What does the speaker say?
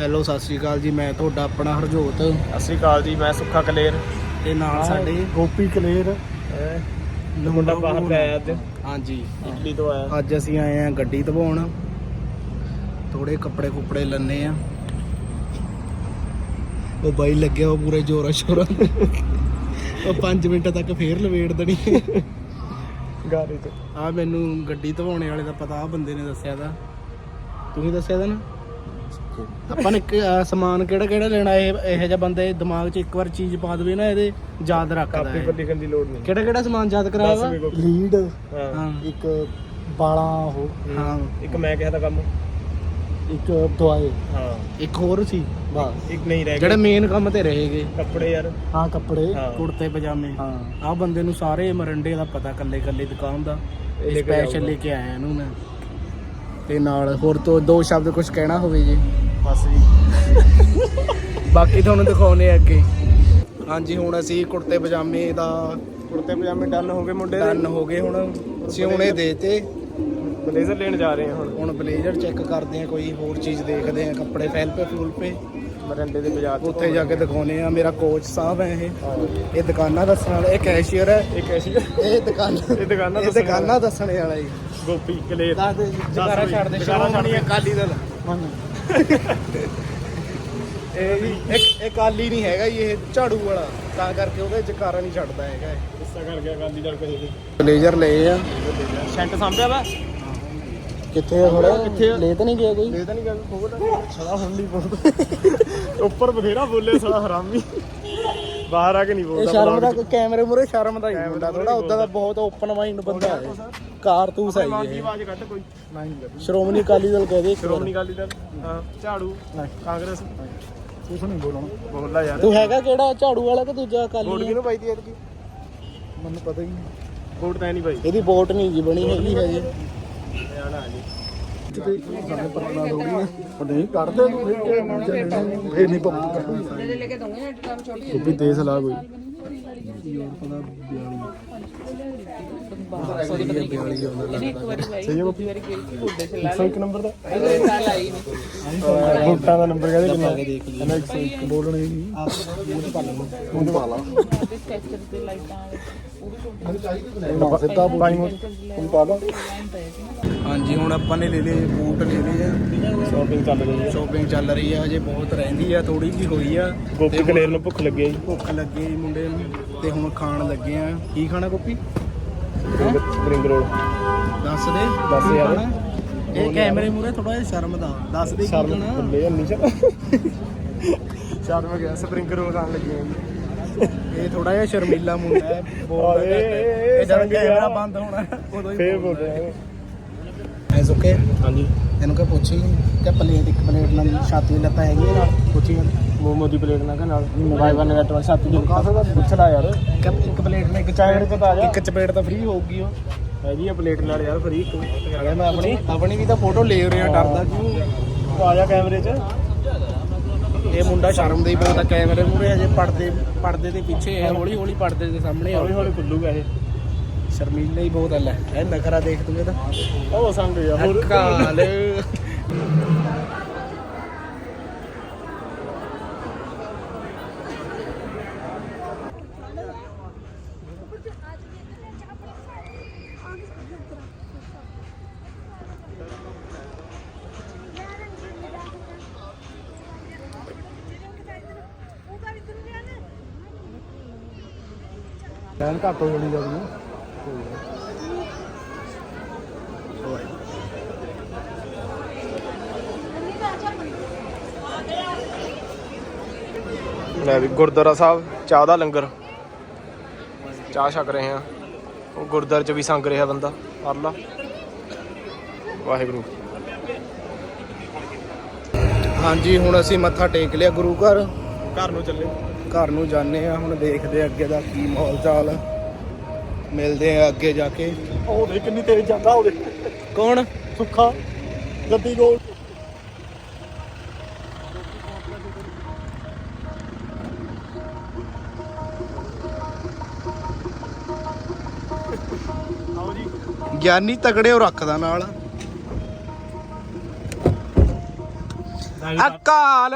Hello ਸਤਿ ਸ਼੍ਰੀ ਅਕਾਲ ਜੀ ਮੈਂ ਤੁਹਾਡਾ ਆਪਣਾ ਹਰਜੋਤ। ਸਤਿ ਸ਼੍ਰੀ ਅਕਾਲ ਜੀ ਮੈਂ ਸੁੱਖਾ ਕਲੇਰ। ਤੇ ਨਾਲ ਸਾਡੇ ਗੋਪੀ ਕਲੇਰ। ਮੁੰਡਾ ਬਾਹਰ ਦਾ ਆਇਆ ਅੱਜ। ਹਾਂਜੀ। ਇਟਲੀ ਤੋਂ ਆਇਆ। ਅੱਜ ਅਸੀਂ ਆਏ ਆ ਗੱਡੀ ਧਵਾਉਣ। ਥੋੜੇ ਕੱਪੜੇ ਕੁਪੜੇ ਲੰਨੇ ਆ ਉਹ ਬਾਈ ਲੱਗਿਆ ਉਹ ਪੂਰੇ ਜੋਰਾ ਸ਼ੋਰਾ ਉਹ 5 ਮਿੰਟ ਤੱਕ ਫੇਰ ਲਵੇੜ ਦੇਣੀ। ਗਾੜੀ ਤੋਂ। ਆ ਮੈਨੂੰ ਗੱਡੀ ਧਵਾਉਣੇ ਵਾਲੇ ਦਾ ਪਤਾ ਆ ਬੰਦੇ ਨੇ ਦੱਸਿਆ ਦਾ। ਤੁਸੀਂ ਦੱਸਿਆ ਦਾ ਨਾ? ਆਪਾਂ ਨੇ ਇੱਕ, ਅਹ, ਸਮਾਨ ਕਿਹੜਾ ਕਿਹੜਾ ਲੈਣਾ? ਇਹ ਇਹੋ ਜਿਹਾ ਬੰਦੇ ਦਿਮਾਗ 'ਚ ਇੱਕ ਵਾਰ ਚੀਜ਼ ਪਾ ਦੇਵੇ ਨਾ ਇਹਦੇ ਯਾਦ ਰੱਖਦਾ ਕਾਪੀ ਹੈ ਪਰ ਲਿਖਣ ਦੀ ਲੋੜ ਨਹੀਂ। ਕਿਹੜਾ ਕਿਹੜਾ ਸਮਾਨ ਯਾਦ ਕਰਾਇਆ ਵਾ ਦੱਸ ਵੀ? ਕੋਈ। ਲੀਡ ਹਾਂ। ਹਾਂ। ਇੱਕ ਬਾਲਾਂ ਉਹ। ਹਾਂ। ਇੱਕ ਮੈਂ ਕਿਹਾ ਦਾ ਕੰਮ। ਇੱਕ ਦਵਾਈ। ਹਾਂ। ਇੱਕ ਹੋਰ ਸੀ। ਬਸ। ਇੱਕ ਨਹੀਂ ਰਹਿ ਜਿਹੜੇ ਗਿਆ ਮੇਨ ਕੰਮ ਤੇ ਰਹੇਗੇ ਕੱਪੜੇ ਯਾਰ। ਹਾਂ ਕੱਪੜੇ। ਹਾਂ। ਕੁੜਤੇ ਪਜਾਮੇ। ਹਾਂ। ਆ ਬੰਦੇ ਨੂੰ ਸਾਰੇ ਮਰੰਡੇ ਦਾ ਪਤਾ ਕੱਲੇ ਕੱਲੇ ਦੁਕਾਨ ਦਾ। ਇਹ ਲੈ ਕੇ ਸਪੈਸ਼ਲ ਜਾਊਗਾ। ਲੈ ਕੇ ਆਇਆ ਇਹਨੂੰ ਮੈਂ। ਤੇ ਨਾਲ ਹੋਰ ਤੋਂ ਦੋ ਸ਼ਬਦ ਕੁਝ ਕਹਿਣਾ ਹੋਵੇ ਜੀ। ਬਸ ਜੀ। ਬਾਕੀ ਤੁਹਾਨੂੰ ਦਿਖਾਉਨੇ ਆ ਅੱਗੇ। ਹਾਂਜੀ ਹੁਣ ਅਸੀਂ ਕੁੜਤੇ ਪਜਾਮੇ ਦਾ ਕੁੜਤੇ ਪਜਾਮੇ ਡਨ ਹੋ ਗਏ ਮੁੰਡੇ ਦੇ। ਡਨ ਹੋ ਗਏ ਹੁਣ। ਸਿਉਣੇ ਦੇਤੇ। ਬਲੇਜ਼ਰ ਲੈਣ ਜਾ ਰਹੇ ਹਾਂ ਹੁਣ। ਹੁਣ ਬਲੇਜ਼ਰ ਚੈੱਕ ਕਰਦੇ ਆ ਕੋਈ ਹੋਰ ਚੀਜ਼ ਦੇਖਦੇ ਆ ਕੱਪੜੇ ਫੈਲ ਪੇ ਫੂਲ ਪੇ ਮਰੰਡੇ ਦੇ ਬਾਜ਼ਾਰ ਉੱਥੇ ਜਾ ਕੇ ਦਿਖਾਉਨੇ ਆ ਮੇਰਾ ਕੋਚ ਸਾਹਿਬ ਹੈ ਇਹ। ਇਹ ਦੁਕਾਨਾਂ ਦੱਸਣ ਵਾਲਾ ਇਹ ਕੈਸ਼ੀਅਰ ਹੈ। ਇੱਕ ਐਸੀ ਇਹ ਦੁਕਾਨ ਇਹ ਦੁਕਾਨਾਂ ਇਹ ਦੱਸਣ ਦੁਕਾਨਾਂ ਦੱਸਣੇ ਵਾਲਾ ਜੀ। ਗੋਪੀ ਕਲੇਰ। ਦੱਸ ਦੇ ਜਗਾਰਾ ਛੱਡ ਦੇ ਸ਼੍ਰੋਮਣੀ ਦੇ। ਅਕਾਲੀ ਦਲ। ਮੰਨ ਇਹ ਵੀ ਇੱਕ ਇਹ ਕਾਲੀ ਨਹੀਂ ਹੈਗਾ ਜੀ, ਇਹ ਝਾੜੂ ਵਾਲਾ। ਤਾਂ ਕਰਕੇ ਉਹਦੇ ਜਕਾਰਾ ਨਹੀਂ ਛੱਡਦਾ ਹੈਗਾ ਇਹ। ਗੁੱਸਾ ਕਰ ਗਿਆ ਜਲ ਕਹੇ ਦੇ ਬਲੇਜ਼ਰ ਲਏ ਆ। ਸੈਂਟ ਸੰਭਿਆ ਵਾ? ਕਿੱਥੇ ਆ ਥੋੜਾ ਕਿੱਥੇ ਆ? ਲੈ ਤਾਂ ਨਹੀਂ ਗਿਆ ਕੋਈ? ਲੈ ਤਾਂ ਨਹੀਂ ਗੱਲ ਸਦਾ ਹੁਣ ਨਹੀਂ ਬੋਲਦਾ ਉੱਪਰ ਬਥੇਰਾ ਬੋਲੇ ਸਦਾ ਹਰਾਮੀ। ਬਾਹਰ ਆ ਕੇ ਨਹੀਂ ਇਹ ਬੋਲਦਾ ਸ਼ਰਮ ਦਾ। ਕੈਮਰੇ ਮੂਰੇ ਸ਼ਰਮ ਦਾ ਹੀ ਕੈਮਰੇ ਮੁੰਡਾ ਥੋੜਾ ਉਦਾਂ ਦਾ ਬਹੁਤ ਓਪਨ ਮਾਈਂਡ ਬੰਦਾ ਹੈ। ਕਾਰਤੂਸ ਹੈ ਆਵਾਜ਼ ਜੀ ਦੀ ਇਹ। ਆਵਾਜ਼ ਕੱਢ ਕੋਈ ਨਹੀਂ ਸ਼੍ਰੋਮਣੀ ਅਕਾਲੀ ਦਲ ਕਹਦੇ ਇੱਕ ਵਾਰ। ਸ਼੍ਰੋਮਣੀ ਅਕਾਲੀ ਦਲ ਹਾਂ ਝਾੜੂ ਕਾਂਗਰਸ ਕੁਛ ਨਹੀਂ ਬੋਲਣਾ ਬੋਲਦਾ ਯਾਰ ਤੂੰ ਹੈਗਾ ਕਿਹੜਾ ਝਾੜੂ ਵਾਲਾ ਕਿ ਦੂਜਾ ਅਕਾਲੀ ਵੋਟ ਆ? ਕਿਹਨੂੰ ਪਾਈ ਦੀ ਐਤਕੀ ਮੈਨੂੰ ਪਤਾ ਹੀ ਨਹੀਂ ਵੋਟ ਤਾਂ ਨਹੀਂ ਪਾਈ ਇਹਦੀ ਵੋਟ ਨਹੀਂ ਜੀ ਬਣੀ ਹੈਗੀ ਹਜੇ ਹਰਿਆਣਾ ਆ ਜੀ ਕਿਤੇ ਸਾਡੇ ਪਰਨਾ ਲੋੜੀ ਉਹ ਨਹੀਂ ਕੱਢਦੇ ਨੂੰ ਫੇਰ ਨਹੀਂ ਪੰਪ ਕੱਢੂ लेके दूंगी ना टाइम छोटी ਗੋਪੀ ਦੇ ਸਲਾ ਕੋਈ ਇਹਨੇ ਇੱਕ ਵਾਰੀ ਭਾਈ ਸਹੀ ਹੈ ਗੋਪੀ ਵਾਰੀ ਗਈ ਸੀ ਗੁੱਡੇ ਚ ਲਾ 101 ਨੰਬਰ ਦਾ? ਅਗਲੇ ਸਾਲ ਆਈ ਨਹੀਂ ਵੋਟਾਂ ਦਾ ਨੰਬਰ ਕਹਿੰਦੇ ਕਿੰਨਾ? ਦੇਖ ਲਈ ਕਹਿੰਦਾ 101 ਬੋਲਣਾ ਹੀ। ਨਹੀਂ ਮੂੰਹ ਪਾ ਲਾ ਤੇ ਸਟ੍ਰੈਚਰ ਤੇ ਲਾਈਟਾਂ ਉਹ ਵੀ ਛੋਟੇ ਸਿੱਧਾ ਬੋਲ ਮੂੰਹ ਪਾ ਲਾ। ਲਾਈਨ ਪਏ ਸੀ ਨਾ। ਹਾਂਜੀ ਹੁਣ ਆਪਾਂ ਨੇ ਲੈ ਲਏ ਬੂਟ ਲੈ ਲਏ ਆ। ਸ਼ਾਪਿੰਗ ਚੱਲ ਰਹੀ ਹੈ। ਸ਼ੋਪਿੰਗ ਚੱਲ ਰਹੀ ਆ ਹਜੇ ਬਹੁਤ ਰਹਿੰਦੀ ਆ ਥੋੜੀ ਜੀ ਹੋਈ ਆ। ਗੋਪੀ ਕਲੇਰ ਨੂੰ ਭੁੱਖ ਲੱਗੀ ਹੈ ਜੀ। ਭੁੱਖ ਲੱਗੀ ਮੁੰਡੇ ਨੂੰ। ਤੇ ਹੁਣ ਖਾਣ ਲੱਗੇ ਆ। ਕੀ ਖਾਣਾ ਕੋਪੀ ਸਪਰਿੰਗ ਰੋਲ ਦੱਸ ਦੇ ਦੱਸ ਕੀ ਯਾਰ। ਖਾਣਾ? ਇਹ ਕੈਮਰੇ ਮੂਰੇ ਥੋੜਾ ਜਿਹਾ ਸ਼ਰਮ ਦਾ। ਦੱਸ ਦੇ ਕੀ ਸ਼ਰਮ ਖਾਣਾ ਬੱਲੇ ਅੰਨੀ ਚ ਸ਼ਰਮ ਗਿਆ ਸਪਰਿੰਗ ਰੋਲ ਖਾਣ ਲੱਗੇ ਹਾਂ ਜੀ। ਇਹ ਥੋੜਾ ਜਿਹਾ ਸ਼ਰਮੀਲਾ ਮੁੰਡਾ ਹੈ ਬੋਲਦਾ ਇਹ ਜਦੋਂ। ਕੈਮਰਾ ਬੰਦ ਹੋਣਾ ਉਦੋਂ ਹੀ ਫੇਰ ਬੋਲ ਰਿਹਾ ਐ ਸੁੱਕੇ ਹਾਂਜੀ। ਇਹਨੂੰ ਕਹ ਪੁੱਛੀ? ਕਿ ਪਲੇਟ ਇੱਕ ਪਲੇਟ ਨਾਲ ਛਾਤੀ ਲੱਤਾ ਹੈਗੀ ਨਾਲ ਪੁੱਛੀ ਮੋਮੋ ਦੀ ਪਲੇਟ ਨਾਲ ਨਾਲ? ਬਾਈ ਵਨ ਗੈਟ ਵਨ ਸਾਥੀ ਦੀ ਕਾਫੀ ਦਾ ਪੁੱਛਦਾ ਯਾਰ। ਇੱਕ ਇੱਕ ਪਲੇਟ ਨਾਲ ਇੱਕ ਚਾਈਨਾ ਚ ਤਾਂ ਆ ਜਾ। ਇੱਕ ਚਪੇਟ ਤਾਂ ਫ੍ਰੀ ਹੋਊਗੀ ਉਹ। ਹੈਗੀ ਆ ਪਲੇਟ ਨਾਲ ਯਾਰ ਫਰੀ ਇੱਕ। ਮੈਂ ਆਪਣੀ ਆਪਣੀ ਵੀ ਤਾਂ ਫੋਟੋ ਲੈ ਰਿਹਾ ਡਰਦਾ ਕਿਉਂ? ਆ ਜਾ ਕੈਮਰੇ 'ਚ। ਇਹ ਮੁੰਡਾ ਸ਼ਰਮ ਦੇ ਹੀ ਬਹੁਤ ਆ ਕੈਮਰੇ ਮੂਰੇ ਹਜੇ ਪਰਦੇ ਪਰਦੇ ਦੇ ਪਿੱਛੇ ਹੈ ਹੌਲੀ ਹੌਲੀ ਪਰਦੇ ਦੇ ਸਾਹਮਣੇ ਹੌਲੀ ਹੌਲੀ ਖੁੱਲੂਗਾ ਇਹ। ਸ਼ਰਮੀਲਾ ਹੀ ਬਹੁਤ ਹੈ। ਇਹ ਨਖਰਾ ਦੇਖ ਤੂੰ ਇਹਦਾ। ਉਹ ਸੰਗ ਯਾਰ ਹੋਰ। ਕਾਲ ਟਾਈਮ ਘੱਟ ਹੋ ਜਾਣੀ ਜਦ ਨੂੰ ਲੈ ਵੀ ਗੁਰਦੁਆਰਾ ਸਾਹਿਬ ਚਾਹ ਦਾ ਲੰਗਰ। ਚਾਹ ਛਕ ਰਹੇ ਆ ਉਹ ਗੁਰਦੁਆਰੇ 'ਚ ਵੀ ਸੰਗ ਰਿਹਾ ਬੰਦਾ ਕਰ ਲਾ ਵਾਹਿਗੁਰੂ। ਹਾਂਜੀ ਹੁਣ ਅਸੀਂ ਮੱਥਾ ਟੇਕ ਲਿਆ ਗੁਰੂ ਘਰ। ਘਰ ਨੂੰ ਚੱਲੇ। ਘਰ ਨੂੰ ਜਾਂਦੇ ਆ ਹੁਣ ਦੇਖਦੇ ਆ ਅੱਗੇ ਦਾ ਕੀ ਮਾਹੌਲ ਚਾਲ। ਮਿਲਦੇ ਆ ਅੱਗੇ ਜਾ ਕੇ। ਉਹ ਦੇਖ ਕਿੰਨੀ ਤੇਜ਼ ਜਾਂਦਾ ਉਹਦੇ ਕੌਣ? ਸੁੱਖਾ ਗੱਡੀ ਕੋਲ। ਗਿਆਨੀ ਤਗੜੇ ਉਹ ਰੱਖਦਾ ਨਾਲ। ਅਕਾਲ!